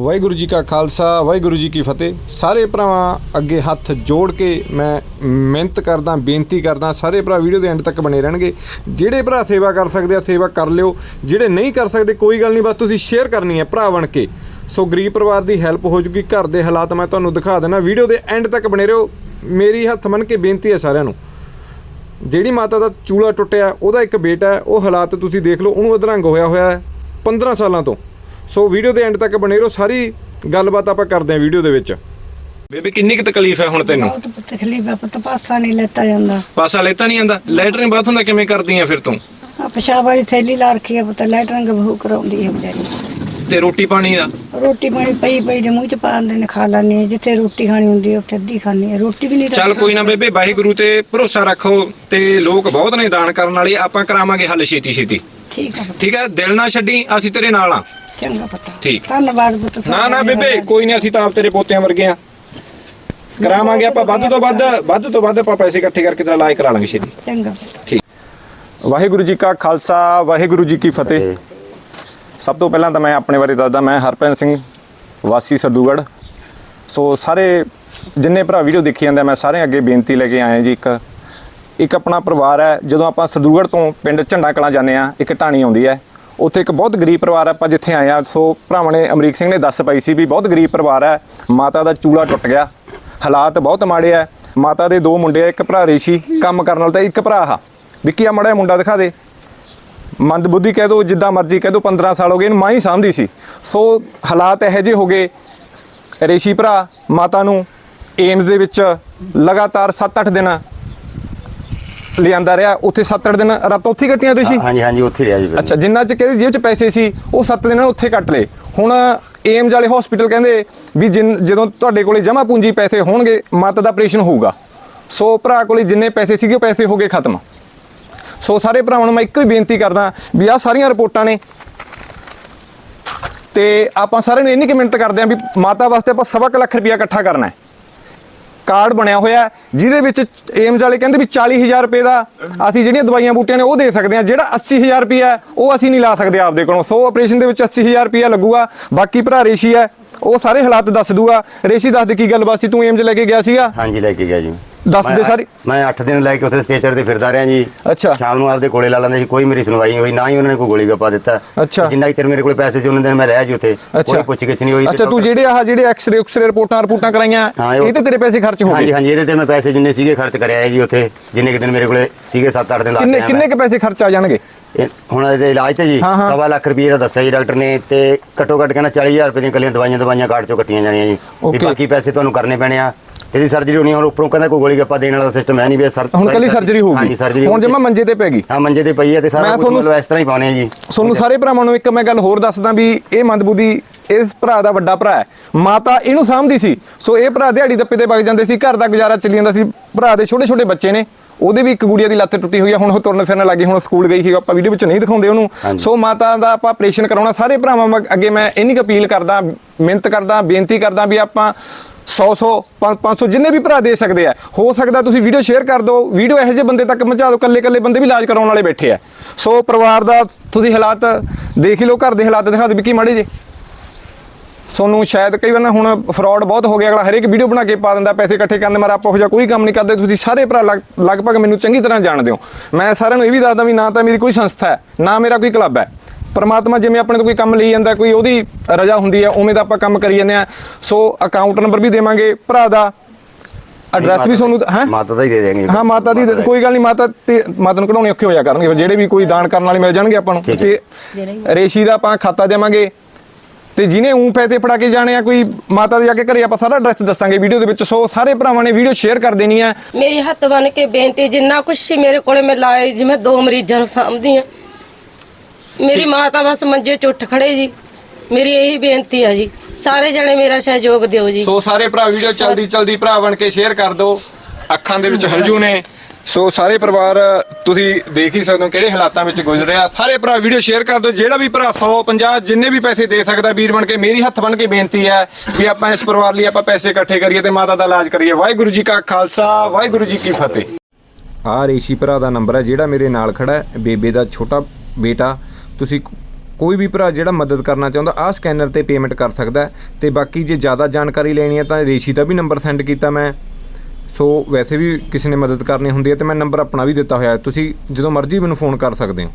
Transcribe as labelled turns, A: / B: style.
A: ਵਾਹਿਗੁਰੂ ਜੀ ਕਾ ਖਾਲਸਾ, ਵਾਹਿਗੁਰੂ ਜੀ ਕੀ ਫਤਿਹ। ਸਾਰੇ ਭਰਾਵਾਂ ਅੱਗੇ ਹੱਥ ਜੋੜ ਕੇ ਮੈਂ ਮਿਹਨਤ ਕਰਦਾ, ਬੇਨਤੀ ਕਰਦਾ, ਸਾਰੇ ਭਰਾ ਵੀਡੀਓ ਦੇ ਐਂਡ ਤੱਕ ਬਣੇ ਰਹਿਣਗੇ। ਜਿਹੜੇ ਭਰਾ ਸੇਵਾ ਕਰ ਸਕਦੇ ਆ, ਸੇਵਾ ਕਰ ਲਿਓ। ਜਿਹੜੇ ਨਹੀਂ ਕਰ ਸਕਦੇ, ਕੋਈ ਗੱਲ ਨਹੀਂ, ਬਸ ਤੁਸੀਂ ਸ਼ੇਅਰ ਕਰਨੀ ਹੈ, ਭਰਾ ਬਣ ਕੇ। ਸੋ ਗਰੀਬ ਪਰਿਵਾਰ ਦੀ ਹੈਲਪ ਹੋ ਜੂਗੀ, ਘਰ ਦੇ ਹਾਲਾਤ ਮੈਂ ਤੁਹਾਨੂੰ ਦਿਖਾ ਦੇਣਾ ਵੀਡੀਓ ਦੇ ਐਂਡ ਤੱਕ ਬਣੇ ਰਹੋ। ਮੇਰੀ ਹੱਥ ਮੰਨ ਕੇ ਬੇਨਤੀ ਹੈ ਸਾਰਿਆਂ ਨੂੰ। ਜਿਹੜੀ ਮਾਤਾ ਦਾ ਚੂਲਾ ਟੁੱਟਿਆ, ਉਹਦਾ ਇੱਕ ਬੇਟਾ ਉਹ ਹਾਲਾਤ ਤੁਸੀਂ ਦੇਖ ਲਓ, ਉਹਨੂੰ ਅਧਰੰਗ ਹੋਇਆ ਹੋਇਆ ਹੈ 15 ਸਾਲਾਂ ਤੋਂ। ਸੋ ਵੀਡੀਓ ਦੇ ਐਂਡ ਤੱਕ ਬਣੇ ਰਹੋ ਸਾਰੀ ਗੱਲਬਾਤ ਆਪਾਂ ਕਰਦੇ ਹਾਂ ਵੀਡੀਓ ਦੇ ਵਿੱਚ। ਬੇਬੇ ਕਿੰਨੀ ਕੁ ਤਕਲੀਫ ਹੈ ਹੁਣ ਤੈਨੂੰ?
B: ਬਹੁਤ ਤਕਲੀਫ ਹੈ ਪੁੱਤ ਪਾਸਾ ਨਹੀਂ ਲੈਤਾ ਜਾਂਦਾ।
A: ਪਾਸਾ ਲੈਤਾ ਨਹੀਂ ਆਂਦਾ ਲੈਟਰਿੰਗ ਬਾਥਰੂਮ ਦਾ ਕਿਵੇਂ ਕਰਦੀ ਆ ਫਿਰ ਤੂੰ?
B: ਆ ਪਿਸ਼ਾਬ ਵਾਲੀ ਥੈਲੀ ਲਾ ਰੱਖੀ ਹੈ ਪੁੱਤ ਲੈਟਰਿੰਗ ਬਹੂ ਕਰਾਉਂਦੀ ਹੈ ਵਿਚਾਰੀ।
A: ਤੇ ਰੋਟੀ ਪਾਣੀ ਦਾ?
B: ਰੋਟੀ ਪਾਣੀ ਪਈ ਪਈ ਦੇ ਮੂੰਹ ਚ ਪਾ ਦਿੰਦੇ ਨੇ ਖਾ ਲੈਂਦੀ ਹੈ। ਜਿੱਥੇ ਰੋਟੀ ਖਾਣੀ ਹੁੰਦੀ ਹੈ ਉੱਥੇ ਅੱਧੀ ਖਾਣੀ ਹੈ। ਰੋਟੀ ਵੀ ਨਹੀਂ
A: ਚੱਲ ਕੋਈ ਨਾ ਬੇਬੇ ਵਾਹਿਗੁਰੂ ਤੇ ਭਰੋਸਾ ਰੱਖੋ ਤੇ ਲੋਕ ਬਹੁਤ ਨੇ ਦਾਨ ਕਰਨ ਵਾਲੇ ਆਪਾਂ ਕਰਾਵਾਂਗੇ ਹੱਲ ਛੇਤੀ ਛੇਤੀ
B: ਠੀਕ ਹੈ ਪੁੱਤ।
A: ਠੀਕ ਹੈ? ਦਿਲ ਨਾ ਛੱਡੀ ਅਸੀਂ ਤੇਰੇ ਨਾਲ ਆ
B: ਚੰਗਾ ਪੁੱਤ।
A: ਠੀਕ।
B: ਧੰਨਵਾਦ ਪੁੱਤ
A: ਨਾ ਨਾ ਬੇਬੇ ਕੋਈ ਨਹੀਂ ਅਸੀਂ ਤਾਂ ਆਪ ਤੇਰੇ ਪੋਤਿਆਂ ਵਰਗੇ ਆ। ਕਰਾਵਾਂਗੇ ਆਪਾਂ ਵੱਧ ਤੋਂ ਵੱਧ ਵੱਧ ਤੋਂ ਵੱਧ ਆਪਾਂ ਪੈਸੇ ਇਕੱਠੇ ਕਰਕੇ ਤੇਰਾ ਇਲਾਜ ਕਰਾ ਲਾਂਗੇ ਛੇਤੀ।
B: ਚੰਗਾ।
A: ਵਾਹਿਗੁਰੂ ਜੀ ਕਾ ਖਾਲਸਾ ਵਾਹਿਗੁਰੂ ਜੀ ਕੀ ਫਤਿਹ। ਸਭ ਤੋਂ ਪਹਿਲਾਂ ਤਾਂ ਮੈਂ ਆਪਣੇ ਬਾਰੇ ਦੱਸਦਾ ਮੈਂ ਹਰਪ੍ਰੀਤ ਸਿੰਘ ਵਾਸੀ ਸਰਦੂਗੜ ਸੋ ਸਾਰੇ ਜਿੰਨੇ ਭਰਾ ਵੀਡੀਓ ਦੇਖੀ ਜਾਂਦੇ ਆ, ਮੈਂ ਸਾਰੇ ਅੱਗੇ ਬੇਨਤੀ ਲੈ ਕੇ ਆਇਆ ਜੀ ਇੱਕ। ਇੱਕ ਆਪਣਾ ਪਰਿਵਾਰ ਹੈ ਜਦੋਂ ਆਪਾਂ ਸਰਦੂਗੜ ਤੋਂ ਪਿੰਡ ਝੰਡਾ ਕਲਾਂ ਜਾਂਦੇ ਆ ਇੱਕ ਢਾਣੀ ਆਉਂਦੀ ਹੈ। ਉੱਥੇ ਇੱਕ ਬਹੁਤ ਗਰੀਬ ਪਰਿਵਾਰ ਹੈ, ਆਪਾਂ ਜਿੱਥੇ ਆਏ ਆ ਸੋ ਭਰਾਵਾਂ ਨੇ, ਅਮਰੀਕ ਸਿੰਘ ਨੇ ਦੱਸ ਪਾਈ ਸੀ ਵੀ ਬਹੁਤ ਗਰੀਬ ਪਰਿਵਾਰ ਹੈ, ਮਾਤਾ ਦਾ ਚੂਲਾ ਟੁੱਟ ਗਿਆ, ਹਾਲਾਤ ਬਹੁਤ ਮਾੜੇ ਆ ਮਾਤਾ ਦੇ ਦੋ ਮੁੰਡੇ ਆ, ਇੱਕ ਭਰਾ ਰੇਸ਼ੀ, ਕੰਮ ਕਰਨ ਵਾਲਾ ਤਾਂ ਇੱਕ ਭਰਾ ਆ। ਵਿੱਕੀ ਆ, ਮੜਾ ਮੁੰਡਾ ਦਿਖਾ ਦੇ। ਮੰਦਬੁੱਧੀ ਕਹਿ ਦੋ, ਜਿੱਦਾਂ ਮਰਜ਼ੀ ਕਹਿ ਦੋ 15 ਸਾਲ ਹੋ ਗਏ, ਇਹਨੂੰ ਮਾਂ ਹੀ ਸਾਂਭਦੀ ਸੀ। ਸੋ ਹਾਲਾਤ ਇਹੋ ਜਿਹੇ ਹੋ ਗਏ, ਰੇਸ਼ੀ ਭਰਾ, ਮਾਤਾ ਨੂੰ ਏਮਸ ਦੇ ਵਿੱਚ ਲਗਾਤਾਰ 7-8 ਦਿਨ ਲਿਆਂਦਾ ਰਿਹਾ। ਉੱਥੇ 7-8 ਦਿਨ ਰਾਤਾਂ ਉੱਥੇ ਕੱਟੀਆਂ ਤੁਸੀਂ?
C: ਹਾਂਜੀ ਹਾਂਜੀ ਉੱਥੇ ਰਿਹਾ ਜੀ ਫਿਰ।
A: ਅੱਛਾ ਜਿੰਨਾ ਚ ਕਿਹਦੀ ਜੇਬ ਚ ਪੈਸੇ ਸੀ ਉਹ 7 ਦਿਨ ਉੱਥੇ ਕੱਟ ਲਏ। ਹੁਣ ਏਮਜ ਵਾਲੇ ਹਸਪੀਟਲ ਕਹਿੰਦੇ ਵੀ ਜਿਨ- ਜਦੋਂ ਤੁਹਾਡੇ ਕੋਲੇ ਜਮਾ ਪੂੰਜੀ ਪੈਸੇ ਹੋਣਗੇ ਮਾਤਾ ਦਾ ਆਪਰੇਸ਼ਨ ਹੋਊਗਾ। ਸੋ ਭਰਾ ਕੋਲੇ ਜਿੰਨੇ ਪੈਸੇ ਸੀਗੇ ਉਹ ਪੈਸੇ ਹੋ ਗਏ ਖਤਮ। ਸੋ ਸਾਰੇ ਭਰਾਵਾਂ ਨੂੰ ਮੈਂ ਇੱਕੋ ਹੀ ਬੇਨਤੀ ਕਰਦਾ ਵੀ ਆਹ ਸਾਰੀਆਂ ਰਿਪੋਰਟਾਂ ਨੇ। ਤੇ ਆਪਾਂ ਸਾਰਿਆਂ ਨੂੰ ਇੰਨੀ ਕੁ ਮਿਹਨਤ ਕਰਦੇ ਆਂ ਵੀ ਮਾਤਾ ਵਾਸਤੇ ਆਪਾਂ ਸਵਾ ਕੁ ਲੱਖ ਰੁਪਇਆ ਇਕੱਠਾ ਕਰਨਾ ਹੈ। ਕਾਰਡ ਬਣਿਆ ਹੋਇਆ ਜਿਹਦੇ ਵਿੱਚ ਏਮਸ ਵਾਲੇ ਕਹਿੰਦੇ ਵੀ 40000 ਰੁਪਏ ਦਾ ਅਸੀਂ ਜਿਹੜੀਆਂ ਦਵਾਈਆਂ ਬੂਟੀਆਂ ਨੇ ਉਹ ਦੇ ਸਕਦੇ ਹਾਂ ਜਿਹੜਾ 80000 ਰੁਪਇਆ ਹੈ, ਉਹ ਅਸੀਂ ਨਹੀਂ ਲਾ ਸਕਦੇ ਆਪਦੇ ਕੋਲੋਂ। ਸੋ ਆਪਰੇਸ਼ਨ ਦੇ ਵਿੱਚ 80000 ਰੁਪਇਆ ਲੱਗੂਗਾ ਬਾਕੀ ਭਰਾ ਰੇਸ਼ੀ ਹੈ ਉਹ ਸਾਰੇ ਹਾਲਾਤ ਦੱਸ ਦੂਗਾ। ਰੇਸ਼ੀ ਦੱਸ ਦੇ ਕੀ ਗੱਲਬਾਤ ਸੀ? ਤੂੰ ਏਮਸ ਲੈ ਕੇ ਗਿਆ ਸੀਗਾ?
C: ਹਾਂਜੀ ਲੈ ਕੇ ਗਿਆ ਜੀ।
A: ਦੱਸ ਦੇ
C: ਮੈਂ-
A: ਸਾਰੀ।
C: ਮੈਂ 8 ਦਿਨ ਲੈ ਕੇ ਉੱਥੇ ਸਟੇਚਰ ਤੇ ਫਿਰਦਾ ਰਿਹਾ ਜੀ
A: ਅੱਛਾ।
C: ਸ਼ਾਮ ਨੂੰ ਆਪਦੇ ਕੋਲੇ ਲਾ ਲੈਂਦੇ ਸੀ ਕੋਈ ਮੇਰੀ ਸੁਣਵਾਈ ਨਹੀਂ ਹੋਈ ਨਾ ਹੀ ਉਹਨਾਂ ਨੇ ਕੋਈ ਗੋਲੀ ਗੱਪਾ ਦਿੱਤਾ
A: ਅੱਛਾ।
C: ਜਿੰਨਾ ਚਿਰ ਮੇਰੇ ਕੋਲੇ ਪੈਸੇ ਸੀ ਉਹਨਾਂ ਦਿਨ ਮੈਂ ਰਿਹਾ ਜੀ ਉੱਥੇ ਕੋਈ ਪੁੱਛ ਗਿੱਛ ਨਹੀਂ ਹੋਈ
A: ਅੱਛਾ ਤੂੰ ਜਿਹੜੇ ਆਹ ਜਿਹੜੇ ਐਕਸ-ਰੇ ਉਕਸਰੇ ਰਿਪੋਰਟਾਂ ਰਿਪੋਰਟਾਂ ਕਰਾਈਆਂ
C: ਇਹ-
A: ਤੇ ਤੇਰੇ ਪੈਸੇ ਖਰਚ ਹੋ
C: ਹਾਂਜੀ
A: ਗਏ
C: ਹਾਂਜੀ ਇਹਦੇ ਤੇ ਮੈਂ ਪੈਸੇ ਜਿੰਨੇ ਸੀਗੇ ਖਰਚ ਕਰਿਆ ਹੈ ਜੀ ਉੱਥੇ ਜਿੰਨੇ ਕਿ ਦਿਨ ਮੇਰੇ ਕੋਲੇ ਸੀਗੇ 7-8 ਦਿਨ ਲਾ ਕੇ
A: ਕਿੰਨੇ। ਕੇ ਪੈਸੇ ਖਰਚ ਆ ਜਾਣਗੇ
C: ਹੁਣ ਇਹਦੇ ਇਲਾਜ ਤੇ ਜੀ। ਸਵਾ ਲੱਖ ਰੁਪਏ ਦਾ ਦੱਸਿਆ ਜੀ ਡਾਕਟਰ ਨੇ ਤੇ ਘੱਟੋ ਘੱਟ ਕਹਿੰਦਾ 40000 ਰੁਪਏ ਦੀਆਂ ਕੱਲੀਆਂ ਦਵਾਈਆਂ ਦਵਾਈਆਂ ਕਾਰਡ ਚੋਂ ਕੱਟੀਆਂ ਜਾਣੀਆਂ ਜੀ. ਬਾਕੀ ਪੈਸੇ ਤੁਹਾਨੂੰ ਕਰਨੇ ਪੈਣੇ ਆ ਇਹਦੀ ਸਰਜਰੀ ਹੋਣੀ ਆ, ਹੁਣ ਉੱਪਰੋਂ ਕਹਿੰਦਾ ਕੋਈ ਗੋਲੀ ਗੱਪਾ ਦੇਣ ਵਾਲਾ ਸਿਸਟਮ ਹੈ ਨਹੀਂ ਵੀ ਸਰ
A: ਹੁਣ ਕੱਲੀ ਸਰਜਰੀ
C: ਹਾਂਜੀ
A: ਹੋਊਗੀ?
C: ਸਰਜਰੀ
A: ਹੁਣ ਜਮਾ ਮੰਜੇ ਤੇ ਪੈ ਗਈ।
C: ਹਾਂ ਮੰਜੇ ਤੇ ਪਈ ਹੈ ਤੇ
A: ਮੈਂ
C: ਸਾਰਾ ਕੁਝ
A: ਤੁਹਾਨੂੰ-
C: ਮਤਲਬ ਇਸ ਤਰ੍ਹਾਂ ਹੀ ਪਾਉਣੇ ਆ ਜੀ।
A: ਤੁਹਾਨੂੰ ਸਾਰੇ ਭਰਾਵਾਂ ਨੂੰ ਇੱਕ ਮੈਂ ਗੱਲ ਹੋਰ ਦੱਸਦਾ ਵੀ ਇਹ ਮੰਦਬੁੱਧੀ ਇਸ ਭਰਾ ਦਾ ਵੱਡਾ ਭਰਾ ਹੈ। ਮਾਤਾ ਇਹਨੂੰ ਸਾਂਭਦੀ ਸੀ। ਸੋ ਇਹ ਭਰਾ ਦਿਹਾੜੀ ਦੱਪੇ ਤੇ ਵਗ ਜਾਂਦੇ ਸੀ ਘਰ ਦਾ ਗੁਜ਼ਾਰਾ ਚੱਲੀ ਜਾਂਦਾ ਸੀ। ਭਰਾ ਦੇ ਛੋਟੇ ਛੋਟੇ ਬੱਚੇ ਨੇ। ਉਹਦੇ ਵੀ ਇੱਕ ਗੁੜੀਆ ਦੀ ਲੱਤ ਟੁੱਟੀ ਹੋਈ ਹੈ ਹੁਣ ਉਹ ਤੁਰਨ ਫਿਰਨ ਲੱਗੀ ਹੁਣ ਸਕੂਲ ਗਈ ਸੀ। ਆਪਾਂ ਵੀਡੀਓ ਵਿੱਚ ਨਹੀਂ ਦਿਖਾਉਂਦੇ ਉਹਨੂੰ।
C: ਹਾਂਜੀ।
A: ਸੋ ਮਾਤਾ ਦਾ ਆਪਾਂ ਆਪਰੇਸ਼ਨ ਕਰਾਉਣਾ। ਸਾਰੇ ਭਰਾਵਾਂ ਅੱਗੇ ਮੈਂ ਇੰਨੀ ਕੁ ਅਪੀਲ ਕਰਦਾ ਮਿਹਨਤ ਕਰਦਾ ਬੇਨਤੀ ਕਰਦਾ ਵੀ ਆਪਾਂ 100 100 500 ਜਿੰਨੇ ਵੀ ਭਰਾ ਦੇ ਸਕਦੇ ਆ। ਹੋ ਸਕਦਾ ਤੁਸੀਂ ਵੀਡੀਓ ਸ਼ੇਅਰ ਕਰ ਦਿਓ, ਵੀਡੀਓ ਇਹੋ ਜਿਹੇ ਬੰਦੇ ਤੱਕ ਪਹੁੰਚਾ ਦਿਓ ਕੱਲੇ ਕੱਲੇ ਬੰਦੇ ਵੀ ਇਲਾਜ ਕਰਾਉਣ ਵਾਲੇ ਬੈਠੇ ਆ। ਸੋ ਪਰਿਵਾਰ ਦਾ ਤੁਸੀਂ ਹਾਲਾਤ ਦੇਖ ਹੀ ਲਓ, ਘਰ ਦੇ ਹਾਲਾਤ ਦਿਖਾ ਦਿਓ ਵੀ ਕੀ ਮਾੜੇ ਜੇ ਤੁਹਾਨੂੰ ਸ਼ਾਇਦ ਕਈ ਵਾਰ ਨਾ ਹੁਣ ਫਰਾਡ ਬਹੁਤ ਹੋ ਗਿਆ, ਅਗਲਾ ਹਰੇਕ ਵੀਡੀਓ ਬਣਾ ਕੇ ਪਾ ਦਿੰਦਾ, ਪੈਸੇ ਇਕੱਠੇ ਕਰਨ ਦੇ ਮਾਰਾ ਆਪਾਂ ਜਿਹਾ ਕੋਈ ਕੰਮ ਨਹੀਂ ਕਰਦੇ, ਤੁਸੀਂ ਸਾਰੇ ਭਰਾ ਲਗਭਗ ਮੈਨੂੰ ਚੰਗੀ ਤਰ੍ਹਾਂ ਜਾਣਦੇ ਹੋ। ਮੈਂ ਸਾਰਿਆਂ ਨੂੰ ਇਹ ਵੀ ਦੱਸਦਾ ਵੀ ਨਾ ਤਾਂ ਮੇਰੀ ਕੋਈ ਸੰਸਥਾ ਹੈ, ਨਾ ਮੇਰਾ ਕੋਈ ਕਲੱਬ ਹੈ। ਪਰਮਾਤਮਾ ਜਿਵੇਂ ਆਪਣੇ ਤੋਂ ਕੋਈ ਕੰਮ ਲਈ ਜਾਂਦਾ ਕੋਈ ਉਹਦੀ ਰਜਾ ਹੁੰਦੀ ਹੈ ਉਵੇਂ ਦਾ ਆਪਾਂ ਕੰਮ ਕਰੀ ਜਾਂਦੇ ਆ ਸੋ ਅਕਾਊਂਟ ਨੰਬਰ ਵੀ ਦੇਵਾਂਗੇ ਭਰਾ ਦਾ। ਐਡਰੈਸ ਵੀ ਤੁਹਾਨੂੰ ਹੈ
C: ਮਾਤਾ ਦਾ ਹੀ ਦੇ ਦੇਣਗੇ।
A: ਹਾਂ ਮਾਤਾ ਦੀ ਕੋਈ ਗੱਲ ਨਹੀਂ ਮਾਤਾ ਤੇ ਮਾਤਾ ਨੂੰ ਕਢਾਉਣੇ ਔਖੇ ਹੋਇਆ ਕਰਨਗੇ। ਫਿਰ ਜਿਹੜੇ ਵੀ ਕੋਈ ਦਾਨ ਕਰਨ ਵਾਲੇ ਮਿਲ ਜਾਣਗੇ ਆਪਾਂ ਨੂੰ। ਤੇ ਰੇਸ਼ੀ ਦਾ ਆਪਾਂ ਖਾਤਾ ਦੇਵਾਂਗੇ। ਤੇ ਜਿਹਨੇ ਉਂ ਪੈਸੇ ਫੜਾ ਕੇ ਜਾਣੇ ਆ ਕੋਈ ਮਾਤਾ ਦੇ ਜਾ ਕੇ ਘਰੇ ਆਪਾਂ ਸਾਰਾ ਐਡਰੈਸ ਦੱਸਾਂਗੇ ਵੀਡੀਓ ਦੇ ਵਿੱਚ। ਸੋ ਸਾਰੇ ਭਰਾਵਾਂ ਨੇ ਵੀਡੀਓ ਸ਼ੇਅਰ ਕਰ ਦੇਣੀ ਹੈ
D: ਮੇਰੀ ਹੱਥ ਬਨ ਕੇ ਬੇਨਤੀ ਜਿੰਨਾ ਕੁਛ ਸੀ ਮੇਰੇ ਕੋਲੇ ਮੈਂ ਲਾਇਆ ਜੀ ਮੈਂ ਦੋ ਮਰੀਜ਼ਾਂ ਨੂੰ ਸਾਂਭਦੀ ਆ ਮੇਰੀ ਮਾਂ ਤਾਂ ਬਸ ਮੰਜੇ 'ਚ ਉੱਠ ਖੜੇ ਜੀ। ਮੇਰੀ ਇਹੀ ਬੇਨਤੀ ਆ ਜੀ। ਸਾਰੇ ਜਣੇ ਮੇਰਾ ਸਹਿਯੋਗ ਦਿਓ ਜੀ।
A: ਸੋ ਸਾਰੇ ਭਰਾ ਵੀਡੀਓ ਚਲਦੀ ਚਲਦੀ ਭਰਾ ਬਣ ਕੇ ਸ਼ੇਅਰ ਕਰ ਦਿਓ। ਅੱਖਾਂ ਦੇ ਵਿੱਚ ਹੰਝੂ ਨੇ। ਸੋ ਸਾਰੇ ਪਰਿਵਾਰ ਤੁਸੀਂ ਦੇਖ ਹੀ ਸਕਦੇ ਹੋ ਕਿਹੜੇ ਹਾਲਾਤਾਂ ਵਿੱਚ ਗੁਜ਼ਰ ਰਿਹਾ। ਸਾਰੇ ਭਰਾ ਵੀਡੀਓ ਸ਼ੇਅਰ ਕਰ ਦਿਓ। ਜਿਹੜਾ ਵੀ ਭਰਾ 100 50 ਜਿੰਨੇ ਵੀ ਪੈਸੇ ਦੇ ਸਕਦਾ ਵੀਰ ਬਣ ਕੇ ਮੇਰੀ ਹੱਥ ਬਣ ਕੇ ਬੇਨਤੀ ਹੈ ਵੀ ਆਪਾਂ ਇਸ ਪਰਿਵਾਰ ਲਈ ਆਪਾਂ ਪੈਸੇ ਇਕੱਠੇ ਕਰੀਏ ਤੇ ਮਾਤਾ ਦਾ ਇਲਾਜ ਕਰੀਏ। ਵਾਹਿਗੁਰੂ ਜੀ ਕਾ ਖਾਲਸਾ ਵਾਹਿਗੁਰੂ ਜੀ ਕੀ ਫਤਿਹ। ਆ ਰੇਸ਼ੀ ਭਰਾ ਦਾ ਨੰਬਰ ਹੈ ਜਿਹੜਾ ਮੇਰੇ ਨਾਲ ਖੜਾ ਹੈ ਬੇਬੇ ਦਾ ਛੋਟਾ ਬੇਟਾ। ਤੁਸੀਂ ਕੋਈ ਵੀ ਭਰਾ ਜਿਹੜਾ ਮਦਦ ਕਰਨਾ ਚਾਹੁੰਦਾ, ਆਹ ਸਕੈਨਰ ਤੇ ਪੇਮੈਂਟ ਕਰ ਸਕਦਾ ਹੈ। ਤੇ ਬਾਕੀ ਜੇ ਜ਼ਿਆਦਾ ਜਾਣਕਾਰੀ ਲੈਣੀ ਹੈ ਤਾਂ ਰੇਸ਼ੀ ਦਾ ਵੀ ਨੰਬਰ ਸੈਂਡ ਕੀਤਾ ਮੈਂ। ਸੋ ਵੈਸੇ ਵੀ ਕਿਸੇ ਨੇ ਮਦਦ ਕਰਨੀ ਹੁੰਦੀ ਹੈ ਤੇ ਮੈਂ ਨੰਬਰ ਆਪਣਾ ਵੀ ਦਿੱਤਾ ਹੋਇਆ ਤੁਸੀਂ ਜਦੋਂ ਮਰਜ਼ੀ ਮੈਨੂੰ ਫੋਨ ਕਰ ਸਕਦੇ ਹੋ।